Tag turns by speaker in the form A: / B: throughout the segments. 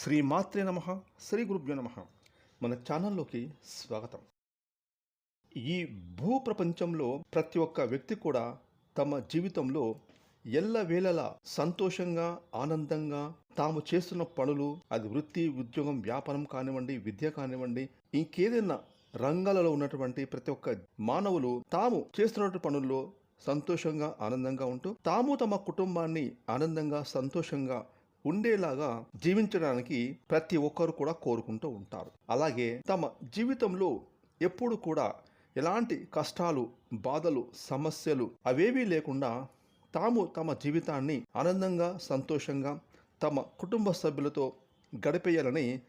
A: శ్రీ మాత్రే నమ శ్రీ గురుభ్యో నమ. మన ఛానల్లోకి స్వాగతం. ఈ భూ ప్రపంచంలో ప్రతి ఒక్క వ్యక్తి కూడా తమ జీవితంలో ఎల్లవేళలా సంతోషంగా ఆనందంగా తాము చేస్తున్న పనులు అది వృత్తి ఉద్యోగం వ్యాపారం కానివ్వండి విద్య కానివ్వండి ఇంకేదైనా రంగాలలో ఉన్నటువంటి ప్రతి ఒక్క మానవులు తాము చేస్తున్నటువంటి పనుల్లో సంతోషంగా ఆనందంగా ఉంటూ తాము తమ కుటుంబాన్ని ఆనందంగా సంతోషంగా ఉండేలాగా జీవించడానికి ప్రతి ఒక్కరు కూడా కోరుకుంటూ ఉంటారు. అలాగే తమ జీవితంలో ఎప్పుడు కూడా ఎలాంటి కష్టాలు బాధలు సమస్యలు అవేవీ లేకుండా తాము తమ జీవితాన్ని ఆనందంగా సంతోషంగా తమ కుటుంబ సభ్యులతో గడిపేయాలని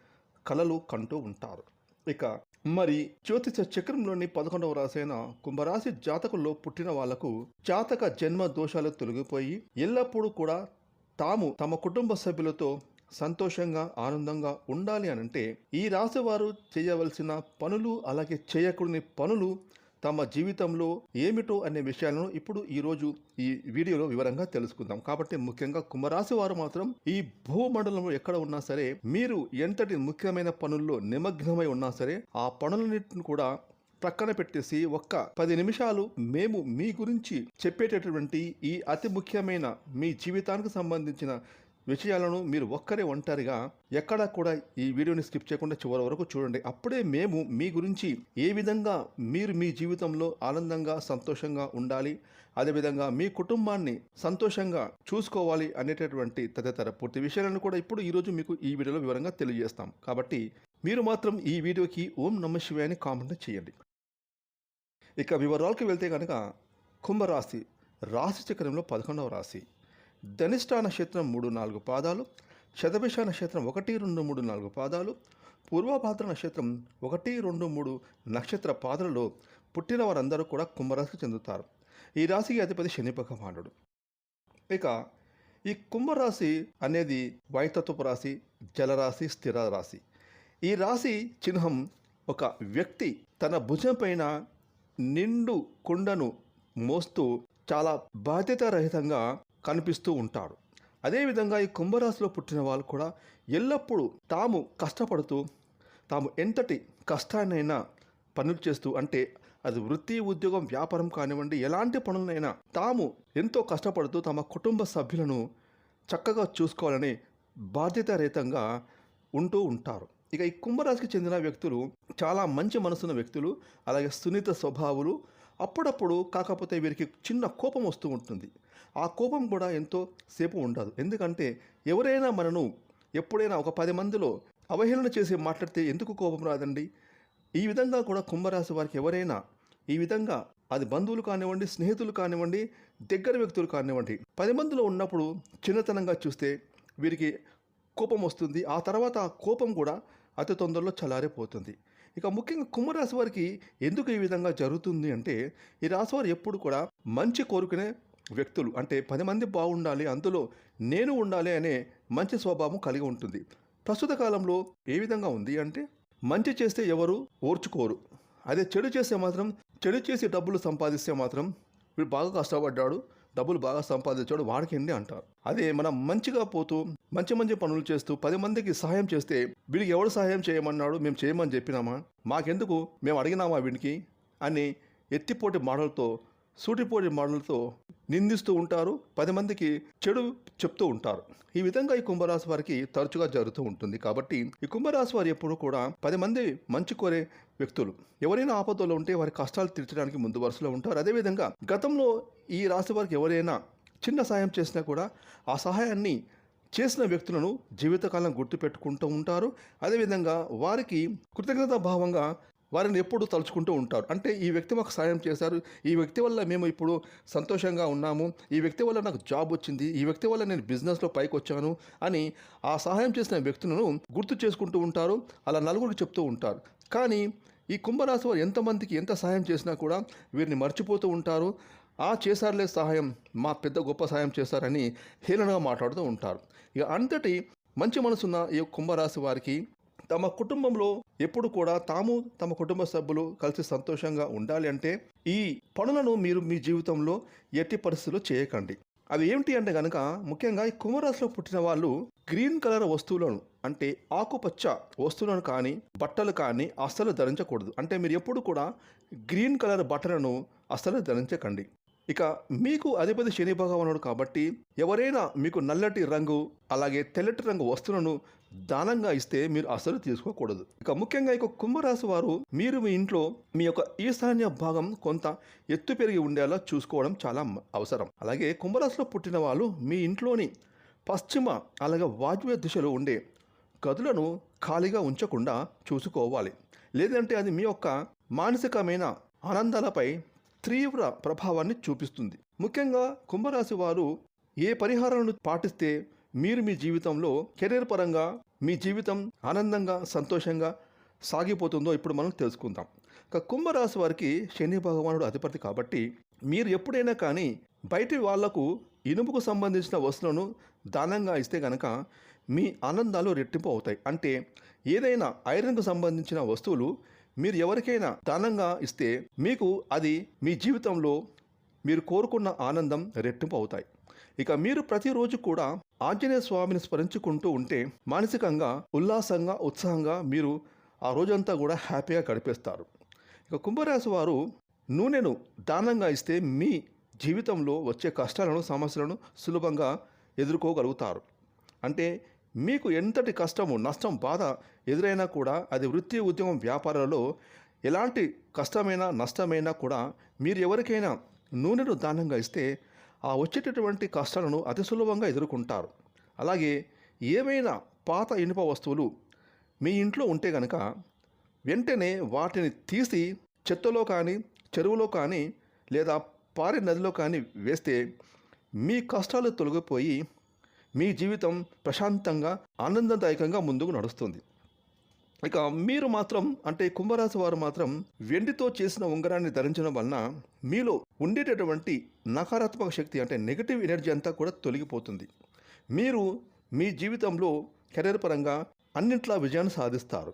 A: కలలు కంటూ ఉంటారు. ఇక మరి జ్యోతిష చక్రంలోని పదకొండవ రాశైన కుంభరాశి జాతకుల్లో పుట్టిన వాళ్ళకు జాతక జన్మ దోషాలు తొలగిపోయి ఎల్లప్పుడూ కూడా తాము తమ కుటుంబ సభ్యులతో సంతోషంగా ఆనందంగా ఉండాలి అని అంటే ఈ రాశివారు చేయవలసిన పనులు అలాగే చేయకూడని పనులు తమ జీవితంలో ఏమిటో అనే విషయాలను ఇప్పుడు ఈరోజు ఈ వీడియోలో వివరంగా తెలుసుకుందాం. కాబట్టి ముఖ్యంగా కుంభరాశి వారు మాత్రం ఈ భూమండలంలో ఎక్కడ ఉన్నా సరే మీరు ఎంతటి ముఖ్యమైన పనుల్లో నిమగ్నమై ఉన్నా సరే ఆ పనులన్నింటిని కూడా ప్రక్కన పెట్టేసి ఒక్క పది నిమిషాలు మేము మీ గురించి చెప్పేటటువంటి ఈ అతి ముఖ్యమైన మీ జీవితానికి సంబంధించిన విషయాలను మీరు ఒక్కరే ఒంటరిగా ఎక్కడా కూడా ఈ వీడియోని స్కిప్ చేయకుండా చివరి వరకు చూడండి. అప్పుడే మేము మీ గురించి ఏ విధంగా మీరు మీ జీవితంలో ఆనందంగా సంతోషంగా ఉండాలి అదేవిధంగా మీ కుటుంబాన్ని సంతోషంగా చూసుకోవాలి అనేటటువంటి తదితర పూర్తి విషయాలను కూడా ఇప్పుడు ఈరోజు మీకు ఈ వీడియోలో వివరంగా తెలియజేస్తాం. కాబట్టి మీరు మాత్రం ఈ వీడియోకి ఓం నమ శివాయని కామెంట్ చేయండి. ఇక వివరాలకు వెళ్తే కనుక కుంభరాశి రాశి చక్రంలో పదకొండవ రాశి. ధనిష్ట నక్షత్రం మూడు నాలుగు పాదాలు శతభిష నక్షత్రం ఒకటి రెండు మూడు నాలుగు పాదాలు పూర్వభాద్ర నక్షత్రం ఒకటి రెండు మూడు నక్షత్ర పాదాలలో పుట్టిన వారందరూ కూడా కుంభరాశికి చెందుతారు. ఈ రాశికి అధిపతి శని భగవానుడు. ఇక ఈ కుంభరాశి అనేది వైతత్వపు రాశి జలరాశి స్థిర రాశి. ఈ రాశి చిహ్నం ఒక వ్యక్తి తన భుజం పైన నిండు కుండను మోస్తూ చాలా బాధ్యతారహితంగా కనిపిస్తూ ఉంటాడు. అదేవిధంగా ఈ కుంభరాశిలో పుట్టిన వాళ్ళు కూడా ఎల్లప్పుడూ తాము కష్టపడుతూ తాము ఎంతటి కష్టాన్నైనా పనులు చేస్తూ అంటే అది వృత్తి ఉద్యోగం వ్యాపారం కానివ్వండి ఎలాంటి పనులనైనా తాము ఎంతో కష్టపడుతూ తమ కుటుంబ సభ్యులను చక్కగా చూసుకోవాలని బాధ్యతారహితంగా ఉంటూ ఉంటారు. ఇక ఈ కుంభరాశికి చెందిన వ్యక్తులు చాలా మంచి మనసున్న వ్యక్తులు అలాగే సున్నిత స్వభావులు అప్పుడప్పుడు కాకపోతే వీరికి చిన్న కోపం వస్తూ ఉంటుంది. ఆ కోపం కూడా ఎంతో సేపు ఉండదు. ఎందుకంటే ఎవరైనా మనను ఎప్పుడైనా ఒక పది మందిలో అవహేళన చేసి మాట్లాడితే ఎందుకు కోపం రాదండి? ఈ విధంగా కూడా కుంభరాశి వారికి ఎవరైనా ఈ విధంగా అది బంధువులు కానివ్వండి స్నేహితులు కానివ్వండి దగ్గర వ్యక్తులు కానివ్వండి పది మందిలో ఉన్నప్పుడు చిన్నతనంగా చూస్తే వీరికి కోపం వస్తుంది. ఆ తర్వాత ఆ కోపం కూడా అతి తొందరలో చల్లారిపోతుంది ఇక ముఖ్యంగా కుంభరాశి వారికి ఎందుకు ఈ విధంగా జరుగుతుంది అంటే ఈ రాశి వారు ఎప్పుడు కూడా మంచి కోరుకునే వ్యక్తులు అంటే పది మంది బాగుండాలి అందులో నేను ఉండాలి అనే మంచి స్వభావం కలిగి ఉంటుంది. ప్రస్తుత కాలంలో ఏ విధంగా ఉంది అంటే మంచి చేస్తే ఎవరు ఓర్చుకోరు. అదే చెడు చేస్తే మాత్రం చెడు చేసి డబ్బులు సంపాదిస్తే మాత్రం వీడు బాగా కష్టపడ్డాడు. డబ్బులు బాగా సంపాదించాడు వాడికి అంటారు? అదే మనం మంచిగా పోతూ మంచి మంచి పనులు చేస్తూ పది మందికి సహాయం చేస్తే వీడికి ఎవడు సహాయం చేయమన్నాడు? మేము చేయమని చెప్పినామా? మాకెందుకు? మేము అడిగినామా వీడికి? అని ఎత్తిపోటి మాటలతో సూటిపోటి మాటలతో నిందిస్తూ ఉంటారు. పది మందికి చెడు చెప్తూ ఉంటారు. ఈ విధంగా ఈ కుంభరాశి వారికి తరచుగా జరుగుతూ ఉంటుంది. కాబట్టి ఈ కుంభరాశి వారు ఎప్పుడు కూడా పది మంది మంచి కోరే వ్యక్తులు. ఎవరైనా ఆపదలో ఉంటే వారి కష్టాలు తీర్చడానికి ముందు వరుసలో ఉంటారు. అదేవిధంగా గతంలో ఈ రాశి వారికి ఎవరైనా చిన్న సాయం చేసినా కూడా ఆ సహాయాన్ని చేసిన వ్యక్తులను జీవితకాలం గుర్తుపెట్టుకుంటూ ఉంటారు. అదేవిధంగా వారికి కృతజ్ఞతా భావంగా వారిని ఎప్పుడు తలుచుకుంటూ ఉంటారు. అంటే ఈ వ్యక్తి మాకు సాయం చేశారు. ఈ వ్యక్తి వల్ల మేము ఇప్పుడు సంతోషంగా ఉన్నాము. ఈ వ్యక్తి వల్ల నాకు జాబ్ వచ్చింది. ఈ వ్యక్తి వల్ల నేను బిజినెస్లో పైకి వచ్చాను అని ఆ సహాయం చేసిన వ్యక్తులను గుర్తు చేసుకుంటూ ఉంటారు. అలా నలుగురికి చెప్తూ ఉంటారు. కానీ ఈ కుంభరాశి వారు ఎంతమందికి ఎంత సహాయం చేసినా కూడా వీరిని మర్చిపోతూ ఉంటారు. ఆ చేశారులే సహాయం మా పెద్ద గొప్ప సహాయం చేశారని హేళనగా మాట్లాడుతూ ఉంటారు. ఇక అంతటి మంచి మనసున్న ఈ కుంభరాశి వారికి తమ కుటుంబంలో ఎప్పుడు కూడా తాము తమ కుటుంబ సభ్యులు కలిసి సంతోషంగా ఉండాలి అంటే ఈ పనులను మీరు మీ జీవితంలో ఎట్టి పరిస్థితుల్లో చేయకండి. అవి ఏమిటి అంటే కనుక ముఖ్యంగా ఈ కుంభరాశిలో పుట్టిన వాళ్ళు గ్రీన్ కలర్ వస్తువులను అంటే ఆకుపచ్చ వస్తువులను కానీ బట్టలు కానీ అస్సలు ధరించకూడదు. అంటే మీరు ఎప్పుడు కూడా గ్రీన్ కలర్ బట్టలను అస్సలు ధరించకండి. ఇక మీకు అధిపతి శని భగవానుడు కాబట్టి ఎవరైనా మీకు నల్లటి రంగు అలాగే తెల్లటి రంగు వస్తువులను దానంగా ఇస్తే మీరు అసలు తీసుకోకూడదు. ఇక ముఖ్యంగా ఇక కుంభరాశి వారు మీరు మీ ఇంట్లో మీ యొక్క ఈశాన్య భాగం కొంత ఎత్తు పెరిగి ఉండేలా చూసుకోవడం చాలా అవసరం. అలాగే కుంభరాశిలో పుట్టిన వాళ్ళు మీ ఇంట్లోని పశ్చిమ అలాగే వాయువ్య దిశలో ఉండే గదులను ఖాళీగా ఉంచకుండా చూసుకోవాలి. లేదంటే అది మీ యొక్క మానసికమైన ఆనందాలపై తీవ్ర ప్రభావాన్ని చూపిస్తుంది. ముఖ్యంగా కుంభరాశి వారు ఏ పరిహారాలను పాటిస్తే మీరు మీ జీవితంలో కెరీర్ పరంగా మీ జీవితం ఆనందంగా సంతోషంగా సాగిపోతుందో ఇప్పుడు మనం తెలుసుకుందాం. ఇక కుంభరాశి వారికి శని భగవానుడు అధిపతి కాబట్టి మీరు ఎప్పుడైనా కానీ బయటి వాళ్ళకు ఇనుముకు సంబంధించిన వస్తువులను దానంగా ఇస్తే గనక మీ ఆనందాలు రెట్టింపు అవుతాయి. అంటే ఏదైనా ఐరన్కు సంబంధించిన వస్తువులు మీరు ఎవరికైనా దానంగా ఇస్తే మీకు అది మీ జీవితంలో మీరు కోరుకున్న ఆనందం రెట్టింపు అవుతాయి. ఇక మీరు ప్రతిరోజు కూడా ఆంజనేయ స్వామిని స్మరించుకుంటూ ఉంటే మానసికంగా ఉల్లాసంగా ఉత్సాహంగా మీరు ఆ రోజంతా కూడా హ్యాపీగా గడిపేస్తారు. ఇక కుంభరాశి వారు నూనెను దానంగా ఇస్తే మీ జీవితంలో వచ్చే కష్టాలను సమస్యలను సులభంగా ఎదుర్కోగలుగుతారు. అంటే మీకు ఎంతటి కష్టము నష్టం బాధ ఎదురైనా కూడా అది వృత్తి ఉద్యోగం వ్యాపారాలలో ఎలాంటి కష్టమైనా నష్టమైనా కూడా మీరు ఎవరికైనా నూనెను దానంగా ఇస్తే ఆ వచ్చేటటువంటి కష్టాలను అతి సులభంగా ఎదుర్కొంటారు. అలాగే ఏవైనా పాత ఇనుప వస్తువులు మీ ఇంట్లో ఉంటే గనక వెంటనే వాటిని తీసి చెత్తలో కానీ చెరువులో కానీ లేదా పారే నదిలో కానీ వేస్తే మీ కష్టాలు తొలగిపోయి మీ జీవితం ప్రశాంతంగా ఆనందదాయకంగా ముందుకు నడుస్తుంది. ఇక మీరు మాత్రం అంటే కుంభరాశి వారు మాత్రం వెండితో చేసిన ఉంగరాన్ని ధరించడం వలన మీలో ఉండేటటువంటి నకారాత్మక శక్తి అంటే నెగిటివ్ ఎనర్జీ అంతా కూడా తొలగిపోతుంది. మీరు మీ జీవితంలో కెరీర్ పరంగా అన్నింట్లా విజయాన్ని సాధిస్తారు.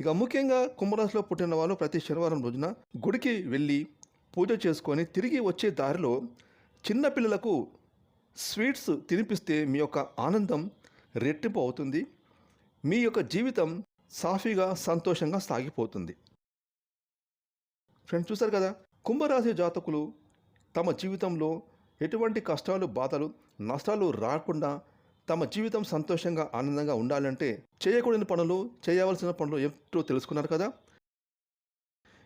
A: ఇక ముఖ్యంగా కుంభరాశిలో పుట్టిన వాళ్ళు ప్రతి శనివారం రోజున గుడికి వెళ్ళి పూజ చేసుకొని తిరిగి వచ్చే దారిలో చిన్నపిల్లలకు స్వీట్స్ తినిపిస్తే మీ యొక్క ఆనందం రెట్టింపు అవుతుంది. మీ యొక్క జీవితం సాఫీగా సంతోషంగా సాగిపోతుంది. ఫ్రెండ్స్ చూసారు కదా? కుంభరాశి జాతకులు తమ జీవితంలో ఎటువంటి కష్టాలు బాధలు నష్టాలు రాకుండా తమ జీవితం సంతోషంగా ఆనందంగా ఉండాలంటే చేయకూడని పనులు చేయవలసిన పనులు ఎప్పుడూ తెలుసుకున్నారు కదా?